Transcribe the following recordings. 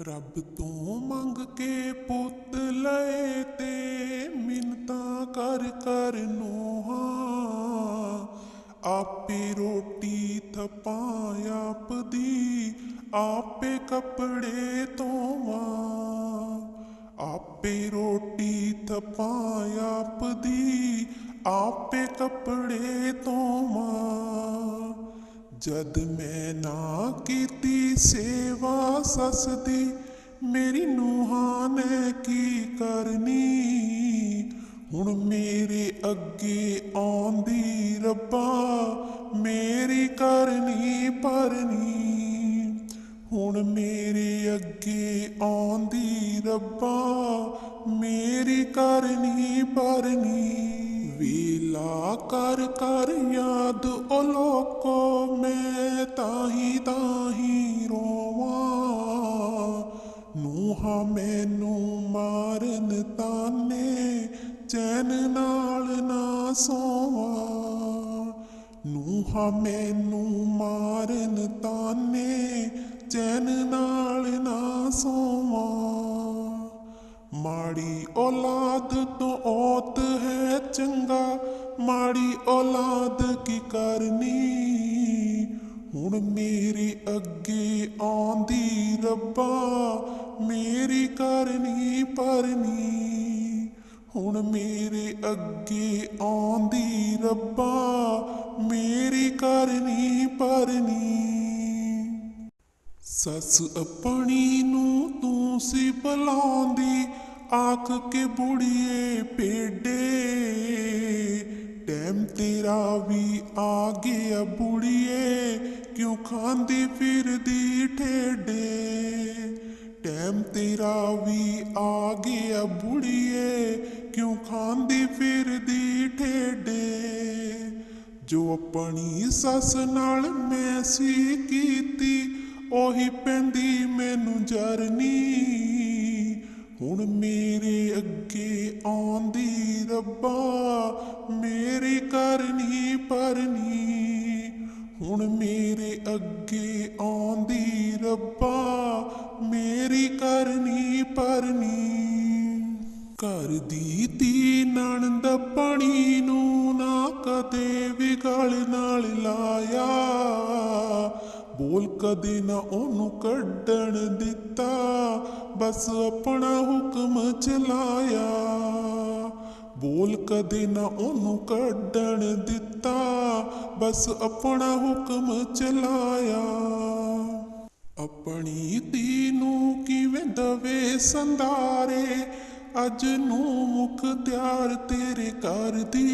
ਰੱਬ ਤੋਂ ਮੰਗ ਕੇ ਪੁੱਤ ਲਏ ਤੇ ਮਿੰਨਤਾਂ ਕਰ ਕਰ ਨੋਹਾਂ। ਆਪੇ ਰੋਟੀ ਥਪਾਂ ਆਪ ਦੀ ਆਪੇ ਕੱਪੜੇ ਧੋਵਾਂ। ਆਪੇ ਰੋਟੀ ਥਪਾਂ ਆਪ ਦੀ ਆਪੇ ਕੱਪੜੇ ਧੋਵਾਂ। ਜਦ ਮੈਂ ਨਾ ਕੀਤੀ ਸੇਵਾ ਸੱਸ ਦੀ, ਮੇਰੀ ਨੂੰਹਾਂ ਨੇ ਕੀ ਕਰਨੀ? ਹੁਣ ਮੇਰੇ ਅੱਗੇ ਆਉਂਦੀ ਰੱਬਾ, ਮੇਰੀ ਕਰਨੀ ਭਰਨੀ। ਹੁਣ ਮੇਰੇ ਅੱਗੇ ਆਉਂਦੀ ਰੱਬਾ, ਮੇਰੀ ਕਰਨੀ ਭਰਨੀ। ਵੇਲਾ ਕਰ ਕਰ ਯਾਦ ਓ ਲੋਕੋ, ਮੈਂ ਤਾਹੀ ਤਾਹੀ ਰੋਵਾਂ। ਨੂੰਹਾਂ ਮੈਨੂੰ ਮਾਰਨ ਤਾਨੇ, ਚੈਨ ਨਾਲ ਨਾ ਸੋਵਾਂ। ਨੂੰਹਾਂ ਮੈਨੂੰ ਮਾਰਨ ਤਾਨੇ ਔਲਾਦ ਤੋਂ ਔਤ ਹੈ ਚੰਗਾ, ਮਾੜੀ ਔਲਾਦ ਕੀ ਕਰਨੀ? ਹੁਣ ਮੇਰੇ ਅੱਗੇ ਆਉਂਦੀ ਰੱਬਾ, ਮੇਰੀ ਕਰਨੀ ਪਰਨੀ। ਹੁਣ ਮੇਰੇ ਅੱਗੇ ਆਉਂਦੀ ਰੱਬਾ, ਮੇਰੀ ਕਰਨੀ ਪਰਨੀ। ਸੱਸ ਆਪਣੀ ਨੂੰ ਤੂੰ ਸੀ ਬੁਲਾਉਂਦੀ ਆਖ ਕੇ ਬੁੜੀਏ ਪੇਡੇ ਟੈਮ ਤੇਰਾ ਵੀ ਆ ਗਿਆ ਬੁੜੀਏ, ਕਿਉਂ ਖਾਂਦੀ ਫਿਰਦੀ ਠੇਡੇ? ਟੈਮ ਤੇਰਾ ਵੀ ਆ ਗਿਆ ਬੁੜੀਏ, ਕਿਉਂ ਖਾਂਦੀ ਫਿਰਦੀ ਠੇਡੇ? ਜੋ ਆਪਣੀ ਸੱਸ ਨਾਲ ਮੈਂ ਸੀ ਕੀਤੀ, ਉਹੀ ਪੈਂਦੀ ਮੈਨੂੰ ਜਰਨੀ। ਹੁਣ ਮੇਰੇ ਅੱਗੇ ਆਉਂਦੀ ਰੱਬਾ, ਮੇਰੀ ਕਰਨੀ ਪਰਨੀ। ਹੁਣ ਮੇਰੇ ਅੱਗੇ ਆਉਂਦੀ ਰੱਬਾ, ਮੇਰੀ ਕਰਨੀ ਪਰਨੀ। ਘਰ ਦੀ ਤੀ ਨਣਦ ਪਾਣੀ ਨੂੰ ਨਾ ਕਦੇ ਵੀ ਗਲ ਨਾਲ ਲਾਇਆ। ਬੋਲ ਕਦੇ ਨਾ ਉਹਨੂੰ ਕੱਢਣ ਦਿੱਤਾ, ਬਸ ਆਪਣਾ ਹੁਕਮ ਚਲਾਇਆ। ਬੋਲ ਕਦੇ ਨਾ ਉਹਨੂੰ ਕੱਢਣ ਦਿੱਤਾ, ਬਸ ਆਪਣਾ ਹੁਕਮ ਚਲਾਇਆ। ਆਪਣੀ ਧੀ ਨੂੰ ਕਿਵੇਂ ਦਵੇ ਸੰਦਾਰੇ ਅੱਜ ਨੂੰ ਮੁਖ ਤਿਆਰ ਤੇਰੇ ਕਰਦੀ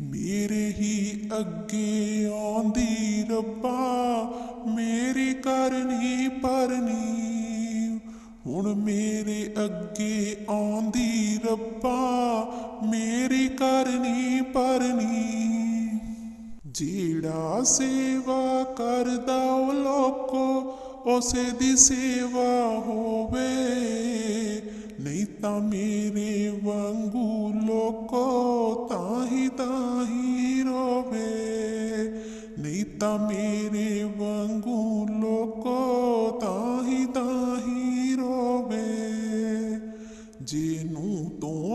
ਮੇਰੇ ਹੀ ਅੱਗੇ ਆਉਂਦੀ ਕਰਨੀ ਪਰਨੀ। ਹੁਣ ਮੇਰੇ ਅੱਗੇ ਆਉਂਦੀ ਰੱਬਾ, ਮੇਰੀ ਕਰਨੀ ਪਰਨੀ। ਜਿਹੜਾ ਸੇਵਾ ਕਰਦਾ ਉਹ ਲੋਕੋ, ਉਸੇ ਦੀ ਸੇਵਾ ਹੋਵੇ। ਨਹੀਂ ਤਾਂ ਮੇਰੇ ਵਾਂਗੂ ਲੋਕੋ ਤਾਂ ਹੀ ਤਾਂ ਹੀ ਰੋਵੇ। ਨਹੀਂ ਤਾਂ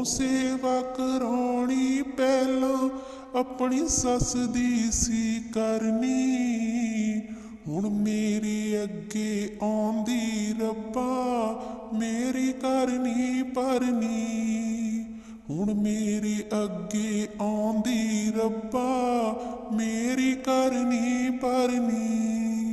ਤੋਂ ਸੇਵਾ ਕਰਾਉਣੀ ਪਹਿਲਾਂ ਆਪਣੀ ਸੱਸ ਦੀ ਸੀ ਕਰਨੀ। ਹੁਣ ਮੇਰੇ ਅੱਗੇ ਆਉਂਦੀ ਰੱਬਾ, ਮੇਰੀ ਕਰਨੀ ਪਰਨੀ ਹੁਣ ਮੇਰੇ ਅੱਗੇ ਆਉਂਦੀ ਰੱਬਾ, ਮੇਰੀ ਕਰਨੀ ਪਰਨੀ